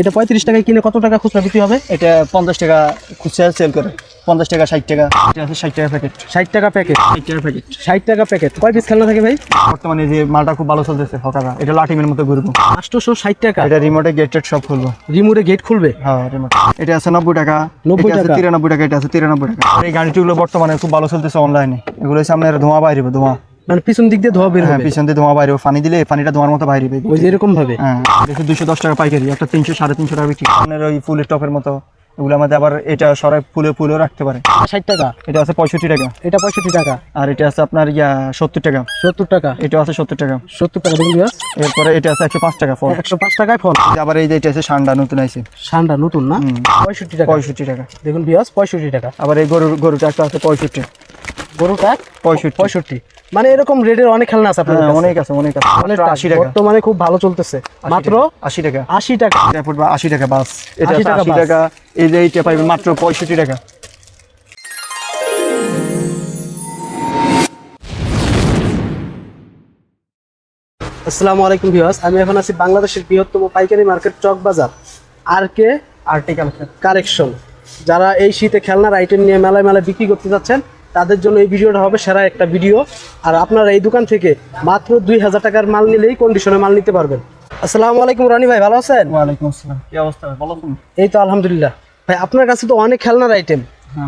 এটা পঁয়ত্রিশ টাকায় কিনে কত টাকা খুচরা বিক্রি হবে? এটা পঞ্চাশ টাকা খুচরা সেল করে। পঞ্চাশ টাকা ষাট টাকা। এটা আছে ষাট টাকা প্যাকেট ষাট টাকা প্যাকেট ষাট টাকা প্যাকেট ষাট টাকা প্যাকেট কয় পিস খেলনা থাকে ভাই? বর্তমানে যে মালটা খুব ভালো চলতেছে হকাররা এটা লাটিমের মতো ঘুরবো। আটশোশো ষাট টাকা? এটা রিমোটে গেটেড সব খুলবো। রিমোটে গেট খুলবে? হ্যাঁ রিমোট এটা আছে নব্বই টাকা। নব্বই টাকা। তিরানব্বই টাকা এটা আছে তিরানব্বই টাকা। এই গাড়িটিগুলো বর্তমানে খুব ভালো চলতেছে অনলাইনে এগুলো হচ্ছে আপনার ধোঁয়া বাইরে ধোঁয়া। মানে পিছন দিক দিয়ে ধোয়া বের হ্যাঁ হবে। পিছন দিয়ে ধোঁয়া বাইরে পানি দিলে পানিটা ধোঁয়ার মতো বাইরে ওই যে এরকম ভাবে? হ্যাঁ দেখি দুশো দশ টাকা পাইকারি একটা তিনশো সাড়ে তিনশো টাকা বিক্রি। আপনার ওই ফুলের টপের মতো এগুলো আমাদের আবার এটা সরাই ফুলে ফুলেও রাখতে পারে। ষাট টাকা। এটা আছে পঁয়ষট্টি টাকা। এটা পঁয়ষট্টি টাকা। আর এটা আছে আপনার ইয়া সত্তর টাকা। সত্তর টাকা। এটা আছে সত্তর টাকা। সত্তর টাকা দেখুন বিয়াস এরপরে এটা আছে একশো পাঁচ টাকা ফল। একশো পাঁচ টাকায় ফল। আবার এই যে এটা আছে সান্ডা নতুন আছে সান্ডা নতুন না? পঁয়ষট্টি টাকা। পঁয়ষট্টি টাকা। দেখুন বিয়াস পঁয়ষট্টি টাকা। আবার এই গরুর গরুটা একটা আছে পঁয়ষট্টি। গরুটা পঁয়ষট্টি। পঁয়ষট্টি। মানে এরকম রেটের অনেক খেলনা আছে আপনার হ্যাঁ অনেক আছে অনেক আছে। মাত্র আশি টাকা। বর্তমানে খুব ভালো চলতেছে। মাত্র আশি টাকা। আশি টাকা। আশি টাকা বাস। এটা 80 আছে টাকা আশি টাকা। এই যে এইটা পাইবে মাত্র পঁয়ষট্টি টাকা। আসসালামু আলাইকুম ভিউয়ার্স আমি এখন আছি বাংলাদেশের বৃহত্তম পাইকারি মার্কেট চক বাজার আর কে আর্টিকেল কালেকশন যারা এই শীতে খেলনার আইটেম নিয়ে মেলায় মেলায় বিক্রি করতে যাচ্ছেন তাদের জন্য এই ভিডিওটা হবে সেরা একটা ভিডিও। আর আপনারা এই দোকান থেকে মাত্র দুই হাজার টাকার মাল নিলেই কন্ডিশনে মাল নিতে পারবেন। আসসালামু আলাইকুম রানি ভাই ভালো আছেন? ওয়ালাইকুম আসসালাম। কি অবস্থা তুমি এই তো আলহামদুলিল্লাহ। ভাই আপনার কাছে তো অনেক খেলনার আইটেম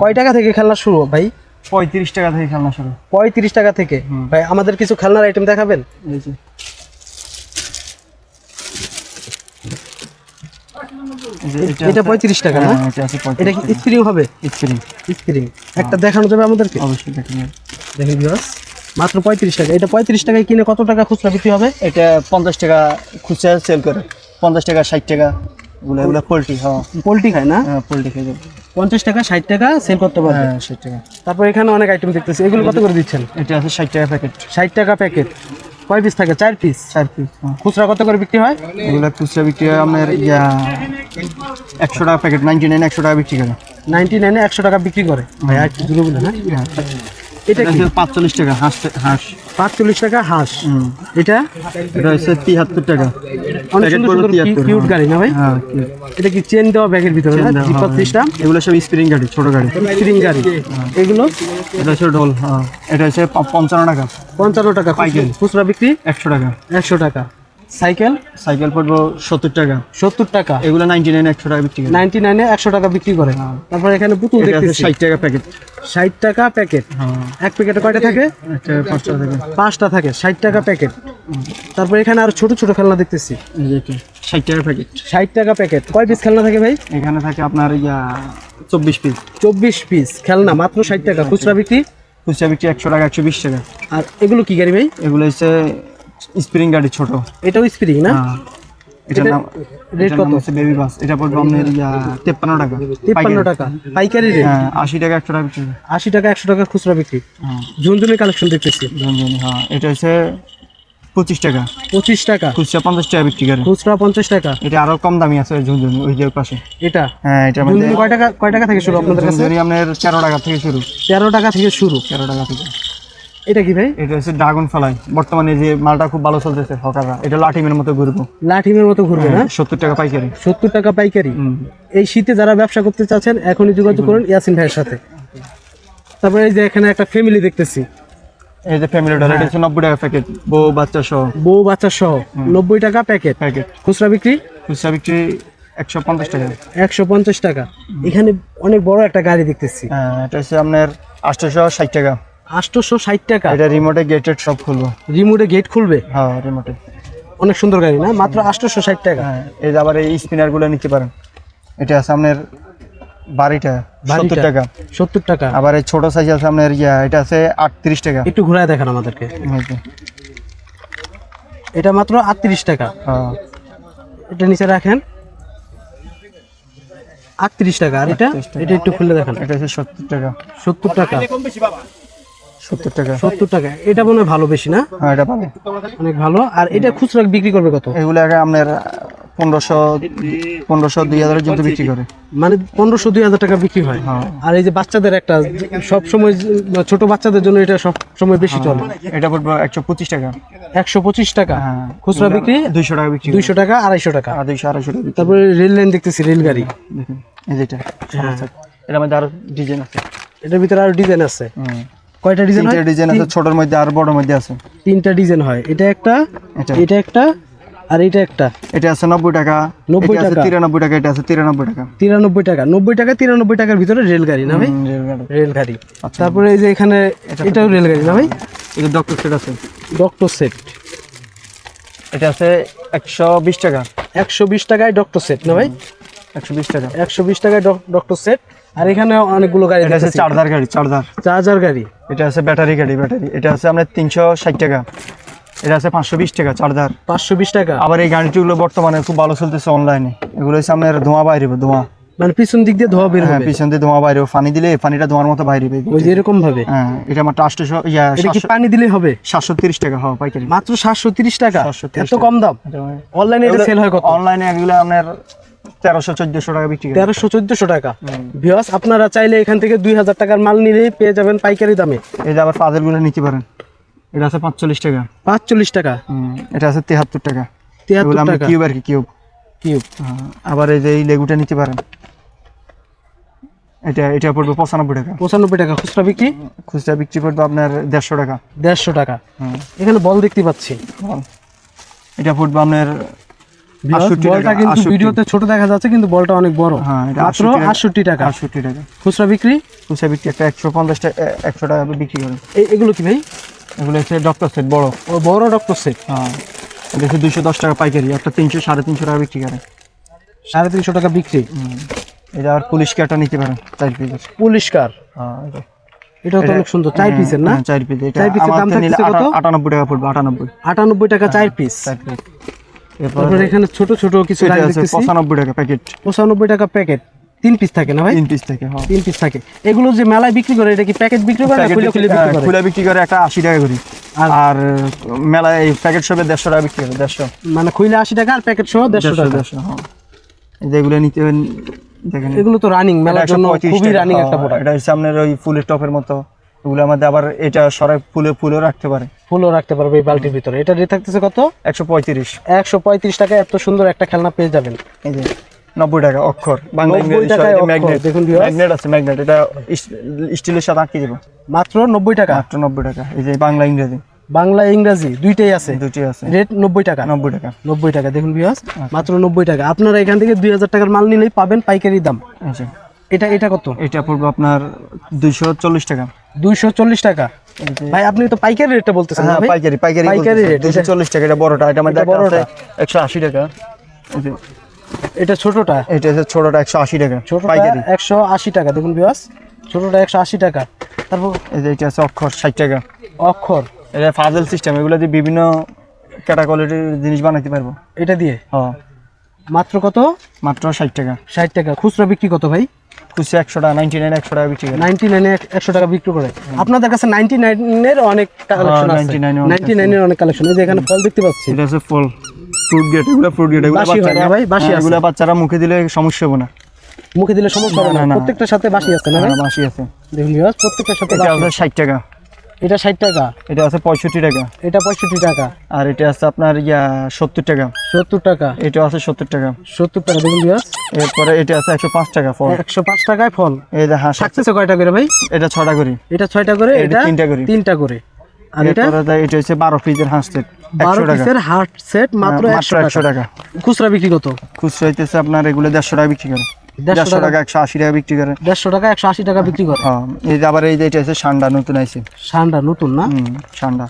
কয় টাকা থেকে খেলনা শুরু ভাই? পঁয়ত্রিশ টাকা থেকে খেলনা শুরু। পঁয়ত্রিশ টাকা থেকে। ভাই আমাদের কিছু খেলনার আইটেম দেখাবেন এই যে এই যে এটা পঁয়ত্রিশ টাকা না? হ্যাঁ, এটা কি স্প্রিং হবে? স্ক্রিন স্প্রিং একটা দেখানো যাবে আমাদেরকে? অবশ্যই দেখেন মাত্র পঁয়ত্রিশ টাকা। এটা পঁয়ত্রিশ টাকায় কিনে কত টাকা খুচরা বিক্রি হবে? এটা পঞ্চাশ টাকা খুচরা সেল করে। পঞ্চাশ টাকা ষাট টাকা এগুলো এগুলো পোলট্রি হ্যাঁ। পোলট্রি খায় না? হ্যাঁ পোলট্রি যাবে পঞ্চাশ টাকা ষাট টাকা সেল করতে পারবে। হ্যাঁ ষাট টাকা। তারপর এখানে অনেক আইটেম দেখতেছি। এগুলো কত করে দিচ্ছেন? এটা আছে ষাট টাকা প্যাকেট ষাট টাকা প্যাকেট কয় পিস থাকে? চার পিস চার পিস খুচরা কত করে বিক্রি হয়? এগুলো খুচরা বিক্রি হয় আপনার ইয়া একশো টাকা প্যাকেট নাইনটি নাইন একশো টাকা বিক্রি করে। নাইনটি নাইনে একশো টাকা বিক্রি করে। ভাই আর কি দূরে বলে হ্যাঁ। এটা পাঁচচল্লিশ টাকা হাঁস হাঁস। পাঁচচল্লিশ টাকা হাঁস। এটা? এটা হচ্ছে তিয়াত্তর টাকা। অনেক সুন্দর পড়বে সুন্দর 73, কিউট গাড়ি না ভাই? হ্যাঁ এটা কি চেন দেওয়া ব্যাগের ভিতরে না? জি এগুলো সব স্প্রিং গাড়ি ছোট গাড়ি। স্প্রিং গাড়ি। এগুলো? এটা হচ্ছে ডল হ্যাঁ। এটা হচ্ছে পঞ্চান্ন টাকা। পঞ্চান্ন টাকা। পাইকারি। খুচরা বিক্রি? একশো টাকা। একশো টাকা। সাইকেল? সাইকেল পড়ব সত্তর টাকা। সত্তর টাকা? এগুলো নাইনটি নাইন একশো টাকা বিক্রি করে। নাইনটি নাইনে একশো টাকা বিক্রি করে। তারপর এখানে পুতুল দেখতেছি। ষাট টাকা প্যাকেট ষাট টাকা প্যাকেট হ্যাঁ। এক প্যাকেটে কয়টা থাকে? পাঁচটা টাকা পাঁচটা থাকে ষাট টাকা প্যাকেট তারপর এখানে আর ছোট ছোট খেলনা দেখতেছি। ষাট টাকা প্যাকেট ষাট টাকা প্যাকেট কয় পিস খেলনা থাকে ভাই? এখানে থাকে আপনার ইয়া চব্বিশ পিস চব্বিশ পিস খেলনা মাত্র ষাট টাকা। খুচরা বিক্রি? খুচরা বিক্রি একশো টাকা একশো বিশ টাকা। আর এগুলো কি গাড়ি ভাই? এগুলো হচ্ছে স্প্রিং গাড়ি ছোট। এটাও স্প্রিং না? হ্যাঁ। এটার নাম রেট কত? নাম বেবি বাস এটা পড়বে আপনার তেপ্পান্ন টাকা। টাকা। পাইকারি রেট? হ্যাঁ টাকা একশো টাকা খুচরা বিক্রি। হ্যাঁ। ঝুনঝুনি কালেকশন দেখতেছি। ঝনঝনি, হ্যাঁ। এটা হচ্ছে পঁচিশ টাকা। পঁচিশ টাকা। খুচরা পঞ্চাশ টাকা বিক্রি করে। খুচরা পঞ্চাশ টাকা। এটা আরও কম দামি আছে ঝুনঝুনি ওই যে পাশে। এটা? হ্যাঁ এটা আমাদের কয় টাকা কয় টাকা থেকে শুরু আপনাদের কাছে? আপনার তেরো টাকা থেকে শুরু। তেরো টাকা থেকে শুরু। তেরো টাকা থেকে। এটা কি ভাই? এটা হচ্ছে ড্রাগন ফ্লাই। বর্তমানে যে মালটা খুব ভালো চলতেছে হকাররা। এটা লাটিমের মতো ঘুরবো। লাঠিমের মতো ঘুরবে না? সত্তর টাকা পাইকারি। সত্তর টাকা পাইকারি? এই শীতে যারা ব্যবসা করতে চাচ্ছেন এখনই যোগাযোগ করুন ইয়াসিন ভাইয়ের সাথে। তারপরে এই যে এখানে একটা ফ্যামিলি দেখতেছি। এই যে ফ্যামিলি ডলার এটা হচ্ছে নব্বই টাকা প্যাকেট বউ বাচ্চা সহ। বউ বাচ্চা সহ। নব্বই টাকা প্যাকেট প্যাকেট খুচরা বিক্রি? খুচরা বিক্রি একশো পঞ্চাশ টাকা। একশো পঞ্চাশ টাকা। এখানে অনেক বড় একটা গাড়ি দেখতেছি। হ্যাঁ এটা হচ্ছে আপনার আটশোশো ষাট টাকা। আটশোশো ষাট টাকা। এটা রিমোটে গেটেড সব খুলবো। রিমোটে গেট খুলবে? হ্যাঁ রিমোটে অনেক সুন্দর গাড়ি না? মাত্র আটশোশো ষাট টাকা। হ্যাঁ এই যে আবার এই স্পিনারগুলো নিতে পারেন। এটা আপনার বাড়িটা সত্তর টাকা। সত্তর টাকা। আবার এই ছোট সাইজ আছে আপনার ইয়া এটা আছে আটত্রিশ টাকা। একটু ঘুরায় দেখান আমাদেরকে। এটা মাত্র আটত্রিশ টাকা। হ্যাঁ। এটা নিচে রাখেন। আটত্রিশ টাকা। আর এটা? এটা একটু খুলে দেখান। এটা হচ্ছে সত্তর টাকা। সত্তর টাকা। সত্তর টাকা। সত্তর টাকা। এটা মনে হয় ভালো বেশি না? হ্যাঁ এটা ভালো অনেক ভালো। আর এটা খুচরা বিক্রি করবে কত? এগুলো আগে আপনার পনেরোশো পনেরোশো দুই হাজারের জন্য বিক্রি করে। মানে পনেরোশো দুই হাজার টাকা বিক্রি হয়। হ্যাঁ। আর এই যে বাচ্চাদের একটা সব সময় ছোট বাচ্চাদের জন্য এটা সব সময় বেশি চলে। এটা পড়বে একশো পঁচিশ টাকা। একশো পঁচিশ টাকা? হ্যাঁ। খুচরা বিক্রি? দুইশো টাকা বিক্রি দুইশো টাকা আড়াইশো টাকা? আর দুইশো আড়াইশো টাকা তারপরে রেল লাইন দেখতেছি রেলগাড়ি। দেখুন এই যেটা হ্যাঁ। এটার আরও ডিজাইন আছে। এটার ভিতরে আরও ডিজাইন আছে। কয়টা ডিজাইন তিনটে হয়? ডিজাইন আছে ছোটর মধ্যে আর বড়র মধ্যে আছে। তিনটা ডিজাইন হয়। এটা একটা এটা। একটা আর এটা একটা। এটা আছে নব্বই টাকা। 90 টাকা। তিরানব্বই টাকা এটা আছে তিরানব্বই টাকা। তিরানব্বই টাকা। নব্বই টাকা তিরানব্বই টাকার ভিতরে রেলগাড়ি না ভাই। রেলগাড়ি। আচ্ছা। তারপরে এই যে এখানে এটাও রেলগাড়ি না ভাই? এটা ডক্টর সেট আছে। ডক্টর সেট এটা আছে একশো বিশ টাকা। একশো বিশ টাকায় ডক্টর সেট না ভাই? একশো বিশ টাকা। একশো বিশ টাকায় ডক্টর সেট আর এখানে অনেকগুলো গাড়ি এটা আছে চার্জার গাড়ি চার্জার। চার্জার গাড়ি। এটা আছে ব্যাটারি গাড়ি ব্যাটারি। এটা আছে আপনার তিনশো ষাট টাকা। এটা আছে পাঁচশো বিশ টাকা চার্জার। পাঁচশো বিশ টাকা। আবার এই গাড়িটিগুলো বর্তমানে খুব ভালো চলতেছে অনলাইনে এগুলো হচ্ছে আপনার ধোঁয়া বাইরে ধোঁয়া। মানে পিছন দিক দিয়ে ধোয়া বের হ্যাঁ হবে। পিছন দিয়ে ধোঁয়া বাইরে পানি দিলে পানিটা ধোঁয়ার মতো বাইরে ওই যে এরকম ভাবে? হ্যাঁ এটা আমার আটশো ইয়া এটা কি পানি দিলে হবে? সাতশো তিরিশ টাকা হওয়া পাইকারি। মাত্র সাতশো তিরিশ টাকা। 730 এত কম দাম? অনলাইনে এটা সেল হয় কত? অনলাইনে এগুলো আপনার তেরোশো চোদ্দশো টাকা বিক্রি তেরোশো চোদ্দশো টাকা। ভিওস আপনারা চাইলে এখান থেকে দুই হাজার টাকার মাল নিলেই পেয়ে যাবেন পাইকারি দামে। এই যে আবার নিতে পারেন। এটা আছে পাঁচচল্লিশ টাকা। পাঁচচল্লিশ টাকা? এটা আছে তেহাত্তর টাকা। কিউব আর কি কিউব। কিউব। আবার এই যে এই লেগুটা নিতে পারেন। এটা এটা পড়বে পঁচানব্বই টাকা। পঁচানব্বই টাকা। খুচরা বিক্রি? খুচরা বিক্রি পড়বে আপনার দেড়শো টাকা। দেড়শো টাকা। এখানে বল দেখতে পাচ্ছি। এটা পড়বে আপনার ভিউয়ার্স, 68 বলটা কিন্তু ভিডিওতে ছোট দেখা যাচ্ছে কিন্তু বলটা অনেক বড়। হ্যাঁ মাত্র আটষট্টি টাকা। আটষট্টি টাকা। খুচরা বিক্রি? খুচরা বিক্রি একটা একশো পঞ্চাশ টাকা একশো টাকা বিক্রি করে এগুলো কি ভাই? এগুলো হচ্ছে ডক্টর সেট বড়। ও বড় ডক্টর সেট হ্যাঁ। এটা হচ্ছে দুশো দশ টাকা পাইকারি একটা তিনশো সাড়ে তিনশো টাকা বিক্রি করে সাড়ে তিনশো টাকা বিক্রি? এটা আর পুলিশ কাটা নিতে পারেন চার পিস পরিষ্কার হ্যাঁ এটা। এটাও তো অনেক সুন্দর চার পিসের না? চার পিস চার পিসের দাম কত? আটানব্বই টাকা পড়বে আটানব্বই। আটানব্বই টাকা চার পিস চার পিস তারপরে এখানে ছোট ছোট কিছু দেখতেছি। টাকা প্যাকেট পঁচানব্বই টাকা প্যাকেট তিন পিস থাকে না ভাই? তিন পিস থেকে হ্যাঁ। তিন পিস থাকে। এগুলো যে মেলায় বিক্রি করে এটা কি প্যাকেট বিক্রি করে না খুলে খুলে বিক্রি করে? খুলে বিক্রি করে একটা আশি টাকা করি। আর- মেলায় এই প্যাকেট সবে দেড়শো টাকা বিক্রি করে দেড়শো। মানে খুলে আশি টাকা আর প্যাকেট সহ দেড়শো দেড়শো টাকা। দেড়শো হ্যাঁ। যেগুলো নিতে দেখেন। এগুলো তো রানিং মেলার জন্য খুবই রানিং একটা হ্যাঁ, প্রোডাক্ট এটা হচ্ছে আপনার ওই ফুলের টপের মতো। এগুলো আমাদের আবার এটা সরাই ফুলে ফুলেও রাখতে পারে। ফুলও রাখতে পারবে এই বালতির ভিতরে। এটা রেট থাকতেছে কত? একশো পঁয়ত্রিশ। একশো পঁয়ত্রিশ টাকা এত সুন্দর একটা খেলনা পেয়ে যাবেন। এই যে নব্বই টাকা অক্ষর। বাংলা ইংরেজি ম্যাগনেট দেখুন ম্যাগনেট আছে ম্যাগনেট এটা স্টিলের সাথে মাত্র নব্বই টাকা? মাত্র নব্বই টাকা। এই যে বাংলা ইংরেজি। বাংলা ইংরাজি দুইটাই আছে। দুটি আছে। রেট নব্বই টাকা। নব্বই টাকা। নব্বই টাকা দেখুন বিয়াস মাত্র নব্বই টাকা। আপনারা এখান থেকে দুই হাজার টাকার মাল নিলেই পাবেন পাইকারি দাম। যে এটা এটা কত? এটা পড়বে আপনার দুইশো চল্লিশ টাকা। দুইশো চল্লিশ টাকা। ভাই আপনি তো পাইকারি রেটটা বলতেছেন হ্যাঁ? পাইকারি পাইকারি পাইকারি রেট দুইশো চল্লিশ টাকা এটা বড়টা এটা একটা বড়টা। একশো আশি টাকা। এটা ছোটটা? এটা হচ্ছে ছোটটা একশো আশি টাকা ছোটটা পাইকারি। একশো আশি টাকা দেখুন বিয়াস ছোটটা একশো আশি টাকা। তারপর এই যে এটা আছে অক্ষর ষাট টাকা। অক্ষর। এটা ফাজল সিস্টেম এগুলো দিয়ে বিভিন্ন ক্যাটাগরির জিনিস বানাইতে পারব। এটা দিয়ে? হ্যাঁ। মাত্র কত? মাত্র ষাট টাকা। ষাট টাকা। খুচরা বিক্রি কত ভাই? খুচরা একশো টাকা নাইনটি নাইন একশো টাকা বিক্রি করে। নাইনটি নাইনে একশো টাকা বিক্রি করে। আপনাদের কাছে নাইনটি নাইনের অনেক কালেকশন আছে। 99 এর অনেক নাইনটি নাইনের অনেক কালেকশন এই যে এখানে ফল দেখতে পাচ্ছি। এটা আছে ফল। ফ্রুট গেট এগুলো ফ্রুট গেট এগুলো ভাই, বাসি এগুলো বাচ্চারা মুখে দিলে সমস্যা হবে না। মুখে দিলে সমস্যা হবে না। প্রত্যেকটার সাথে বাসি আছে না হ্যাঁ, বাসি আছে। দেখুন প্রত্যেকটার সাথে এটা বাসি। আছে ষাট টাকা। এটা ষাট টাকা। এটা আছে পঁয়ষট্টি টাকা। এটা পঁয়ষট্টি টাকা। আর এটা আছে আপনার ইয়া সত্তর টাকা। সত্তর টাকা। এটা আছে সত্তর টাকা। সত্তর টাকা দেখুন এরপরে এটা আছে একশো পাঁচ টাকা ফল। একশো পাঁচ টাকায় ফল। এই যে হাঁস থাকতেছে কয়টা করে ভাই? এটা ছটা করি। এটা ছয়টা করে এটা তিনটা করে। তিনটা করে। আর এটা? এটা হচ্ছে বারো পিসের হাঁস সেট বারো পিসের হার্ট সেট মাত্র হ্যাঁ, একশো টাকা। খুচরা বিক্রি কত? খুচরা হইতেছে আপনার এগুলো দেড়শো টাকা বিক্রি করে। দেড়শো দেড়শো টাকা। টাকা একশো আশি টাকা বিক্রি করে। দেড়শো টাকা একশো আশি টাকা বিক্রি করে। হ্যাঁ এই যে আবার এই যে এটা আছে সান্ডা নতুন আইছে। সান্ডা নতুন না? সান্ডা।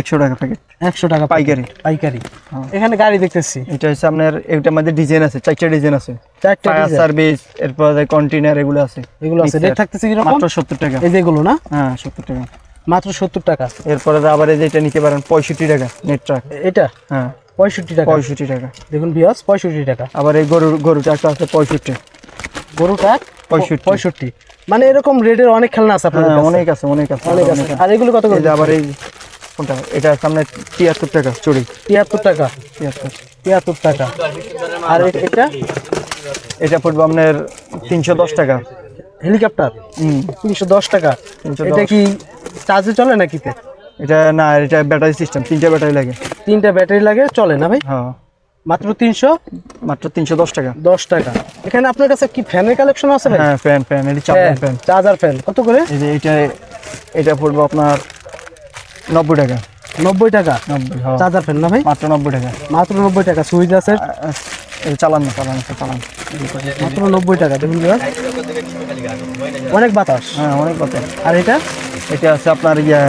একশো টাকা প্যাকেট একশো টাকা পাইকারি। পাইকারি। হ্যাঁ। এখানে গাড়ি দেখতেছি। এটা হচ্ছে আপনার এটার মধ্যে ডিজাইন আছে চারটা ডিজাইন আছে। চারটা সার্ভিস এরপর কন্টেনার এগুলো আছে। এগুলো আছে। রেট থাকতেছে কীরকম? মাত্র সত্তর টাকা। এই যেগুলো না? হ্যাঁ সত্তর টাকা। মাত্র সত্তর টাকা। এরপরে আবার এই যে এটা নিতে পারেন পঁয়ষট্টি টাকা নেট ট্রাক এটা? হ্যাঁ। পঁয়ষট্টি টাকা। পঁয়ষট্টি টাকা। দেখুন বিয়াস পঁয়ষট্টি টাকা। আবার এই গরুর গরুটা একটা আছে পঁয়ষট্টি। গরুটা পঁয়ষট্টি। পঁয়ষট্টি। মানে এরকম রেটের অনেক খেলনা আছে আপনাদের হ্যাঁ অনেক আছে অনেক আছে অনেক আছে। আর এগুলো কত করে আবার এই কোনটা? এটা সামনে তিয়াত্তর টাকা চুড়ি। তিয়াত্তর টাকা। তিয়াত্তর। তিয়াত্তর টাকা। আর এটা? এটা পড়বে আপনার তিনশো দশ টাকা। হেলিকপ্টার? হুম। তিনশো দশ টাকা। এটা কি চার্জে চলে নাকি? এটা না এটা ব্যাটারি সিস্টেম তিনটা ব্যাটারি লাগে। তিনটা ব্যাটারি লাগে চলে না ভাই? হ্যাঁ। মাত্র তিনশো? মাত্র তিনশো দশ টাকা। দশ টাকা। এখানে আপনার কাছে কি ফ্যানের কালেকশন আছে ভাই? হ্যাঁ ফ্যান ফ্যান এটি চার্জার ফ্যান চার্জার ফ্যান কত করে? এই যে এটা এটা পড়বে আপনার নব্বই টাকা। নব্বই টাকা? নব্বই হ্যাঁ। চার্জার ফ্যান না ভাই? মাত্র নব্বই টাকা। মাত্র নব্বই টাকা সুইচ আছে? চালান না চালান চালান। মাত্র নব্বই টাকা দেখুন অনেক বাতাস। হ্যাঁ অনেক কথা আর এটা? এটা আছে আপনার ইয়া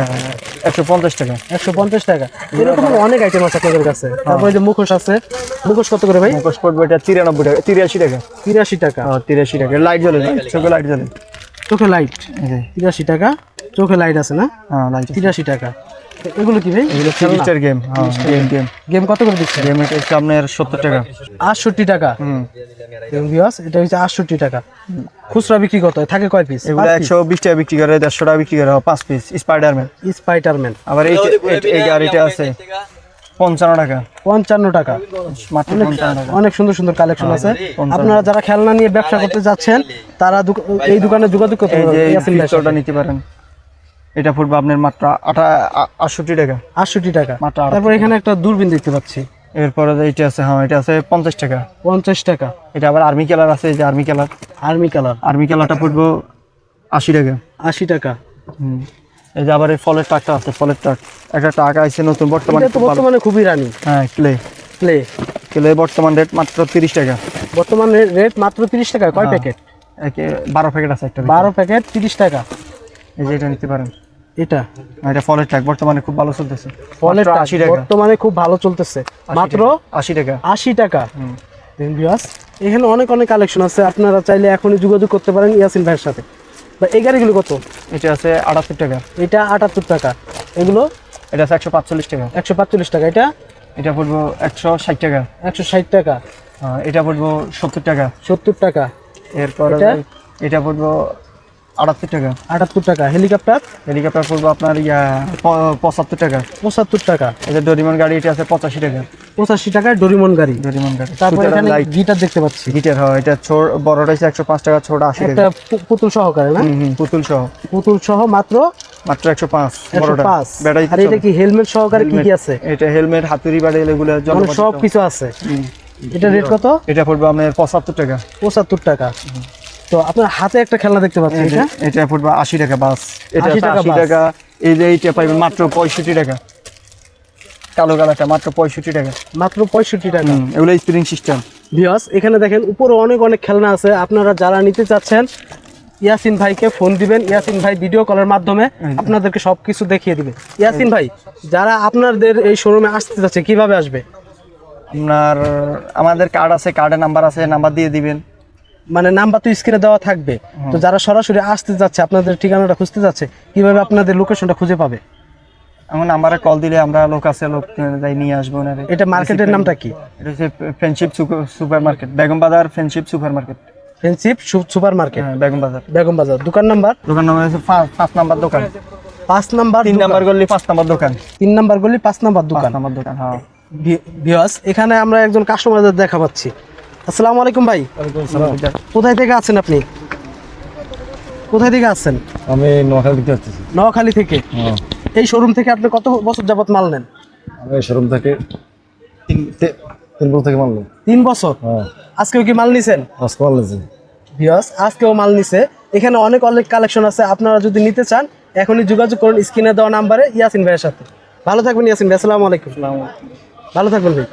একশো পঞ্চাশ টাকা একশো পঞ্চাশ টাকা। এরকম অনেক আইটেম আছে আপনাদের কাছে। তারপরে যে মুখোশ আছে মুখোশ কত করে ভাই? মুখোশ পড়বে এটা তিরানব্বই টাকা তিরাশি টাকা। তিরাশি টাকা। হ্যাঁ তিরাশি টাকা। লাইট জ্বলে চোখে লাইট জ্বলে। চোখে লাইট তিরাশি টাকা। চোখে লাইট আছে না? হ্যাঁ লাইট তিরাশি টাকা। এগুলো কি ভাই? এগুলো গেম হ্যাঁ গেম গেম গেম কত করে দিচ্ছে গেম এটা হচ্ছে আপনার সত্তর টাকা। আটষট্টি টাকা? হুম। এটা হচ্ছে আটষট্টি টাকা। খুচরা বিক্রি কত? হয়? থাকে কয় পিস এগুলো একশো বিশ টাকা বিক্রি করে দেড়শো টাকা বিক্রি করে পাঁচ পিস স্পাইডারম্যান স্পাইডারম্যান আবার এই এই গাড়িটা আছে। পঞ্চান্ন টাকা। পঞ্চান্ন টাকা। অনেক সুন্দর সুন্দর কালেকশন আছে। আপনারা যারা খেলনা নিয়ে ব্যবসা করতে যাচ্ছেন তারা এই দোকানে যোগাযোগ করতে। নিতে পারেন। এটা পড়বে আপনার মাত্র আটা আটষট্টি টাকা। আটষট্টি টাকা। মাত্র তারপর এখানে একটা দূরবীন দেখতে পাচ্ছি। এরপরে যে এটা আছে হ্যাঁ এটা আছে পঞ্চাশ টাকা। পঞ্চাশ টাকা। এটা আবার আর্মি কালার আছে এই যে army colour. Army colour. Army কালারটা পড়ব আশি টাকা। আশি টাকা। হুম। এই যে আবার এই ফলের ট্রাকটা আছে ফলের টাক। একটা টাকা আছে নতুন বর্তমানে বর্তমানে খুবই রানি। হ্যাঁ ক্লে। প্লে ক্লে বর্তমান রেট মাত্র তিরিশ টাকা। বর্তমান রেট মাত্র তিরিশ টাকা। কয়। প্যাকেট বারো প্যাকেট আছে একটা বারো প্যাকেট তিরিশ টাকা। এই যে এটা নিতে পারেন। এটা? এটা ফলের ট্রাক বর্তমানে খুব ভালো চলতেছে। ফলের টাকা। বর্তমানে খুব ভালো চলতেছে। মাত্র আশি টাকা। আশি টাকা। হুম। দেখুন ভিউয়ার্স এখানে অনেক অনেক কালেকশন আছে। আপনারা চাইলে এখনই যোগাযোগ করতে পারেন ইয়াসিন ভাইয়ের সাথে। বা এই গাড়িগুলো কত? এটা আছে আটাত্তর টাকা। এটা আটাত্তর টাকা। এগুলো? এটা আছে একশো পাঁচচল্লিশ টাকা। একশো পাঁচচল্লিশ টাকা। এটা? এটা পড়ব একশো ষাট টাকা। একশো ষাট টাকা। এটা পড়ব সত্তর টাকা। সত্তর টাকা। এরপর এটা? এটা পড়ব আটাত্তর টাকা। আটাত্তর টাকা। হেলিকপ্টার? হেলিকপ্টার পড়ব আপনার ইয়া পঁচাত্তর টাকা। পঁচাত্তর টাকা। এটা ডরিমন গাড়ি এটা আছে পঁচাশি টাকা। পঁচাশি টাকায় ডরিমন গাড়ি। ডরিমন গাড়ি। তারপর এখানে গিটার দেখতে পাচ্ছি। গিটার হয় এটা ছোট বড়টা হচ্ছে একশো পাঁচ টাকা ছোট আশি টাকা। পুতুল সহকারে না? পুতুল সহ। পুতুল সহ মাত্র মাত্র একশো পাঁচ বড়টা। ব্যাটারি আর এটা কি হেলমেট সহকারে কি কি আছে? এটা হেলমেট হাতুড়ি বাড়ি এগুলো মানে সব কিছু আছে। এটা রেট কত? এটা পড়বে আপনার পঁচাত্তর টাকা। পঁচাত্তর টাকা। তো আপনার হাতে একটা খেলনা দেখতে পাচ্ছি এটা? এটা- পড়বে আশি টাকা বাস। এটা 80 টাকা। এই যে এইটা পাইবেন মাত্র পঁয়ষট্টি টাকা। কালো কালারটা মাত্র পঁয়ষট্টি টাকা। মাত্র পঁয়ষট্টি টাকা। এগুলো স্প্রিং সিস্টেম ভিওস এখানে দেখেন উপরে অনেক অনেক খেলনা আছে। আপনারা যারা নিতে চাচ্ছেন ইয়াসিন ভাইকে ফোন দিবেন। ইয়াসিন ভাই ভিডিও কলের মাধ্যমে আপনাদেরকে সব কিছু দেখিয়ে দিবে। ইয়াসিন ভাই যারা আপনাদের এই শোরুমে আসতে যাচ্ছে কীভাবে আসবে? আপনার আমাদের কার্ড আছে কার্ডের নাম্বার আছে নাম্বার দিয়ে দিবেন। মানে নাম্বার তো স্ক্রিনে দেওয়া থাকবে। তো যারা সরাসরি আসতে যাচ্ছে আপনাদের ঠিকানাটা খুঁজতে যাচ্ছে কীভাবে আপনাদের লোকেশনটা খুঁজে পাবে? আমার নাম্বারে কল দিলে আমরা লোক আছে লোক যাই নিয়ে আসব ওনারে। এটা মার্কেটের নামটা কি? এটা হচ্ছে friendship super market Begum Bazar friendship super market friendship super market Begum Bazar. Begum Bazar দোকান নাম্বার? দোকান নাম্বার হচ্ছে পাঁচ নাম্বার দোকান। পাঁচ নাম্বার তিন নাম্বার করলে পাঁচ নাম্বার দোকান। তিন নাম্বার গলি পাঁচ নাম্বার দোকান। নাম্বার দোকান হ্যাঁ। ভিওস এখানে আমরা একজন কাস্টমারদের দেখা পাচ্ছি। আসসালামু আলাইকুম ভাই। কোথায় থেকে আছেন আপনি? কোথায় থেকে আসছেন আমি নোয়াখালী দিতে আসতেছি। নোয়াখালী থেকে? এই শোরুম থেকে আপনি কত বছর যাবত মাল নেন? আমি এই শোরুম থেকে তিন তিন বছর থেকে মানলো তিন বছর? হ্যাঁ। আজকেও কি মাল নিছেন? আজকে মানলেছি ভিওস আজকেও মাল নিছে। এখানে অনেক অনেক কালেকশন আছে। আপনারা যদি নিতে চান এখনই যোগাযোগ করুন স্ক্রিনে দেওয়া নাম্বারে ইয়াসিন ভাইয়ের সাথে। ভালো থাকবেন ইয়াসিন ভাই আসসালামু আলাইকুম। ভালো থাকবেন ভাই।